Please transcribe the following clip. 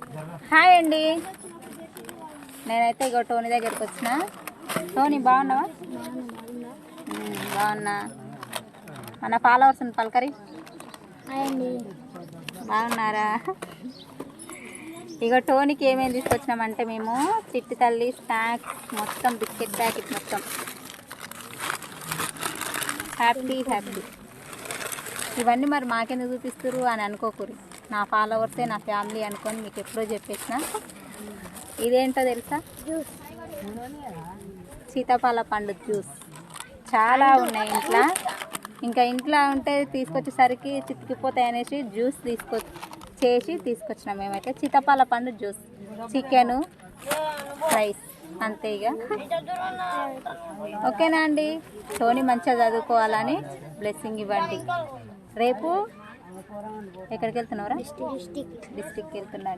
Hi అండి. నేనైతే ఇగో Tony దగ్గరికి వచ్చిన. టోనీ బాగున్నావా? బాగున్నా. మన ఫాలోవర్స్ పలకరి? అండి. బాగున్నారా? ఇగో టోనీకి ఏమేమి తీసుకొచ్చినామంటే మేము చిట్టి తల్లి స్నాక్స్ మొత్తం బిస్కెట్ ప్యాకెట్ మొత్తం. Happy happy. ఇవన్నీ మరి మాకెందుకు చూపిస్తారు అని అనుకోకూరి నా ఫాలోవర్సే నా ఫ్యామిలీ అనుకొని మీకు ఎప్పుడో చెప్పేసిన. ఇదేంటో తెలుసా? జ్యూస్ సీతాఫల పండు జ్యూస్. చాలా ఉన్నాయి ఇంట్లో. ఇంకా ఇంట్లో ఉంటే తీసుకొచ్చేసరికి చితికిపోతాయి అనేసి జ్యూస్ తీసుకొ చేసి తీసుకొచ్చినాం మేమైతే. సీతాఫల పండు జ్యూస్. Chicken rice. అంతే ఇక ఓకేనా అండి? టోనీ మంచిగా చదువుకోవాలని బ్లెస్సింగ్ ఇవ్వండి. రేపు ఎక్కడికి వెళ్తున్నారా డిస్టిక్ డిస్టిక్కి వెళ్తున్నాడు?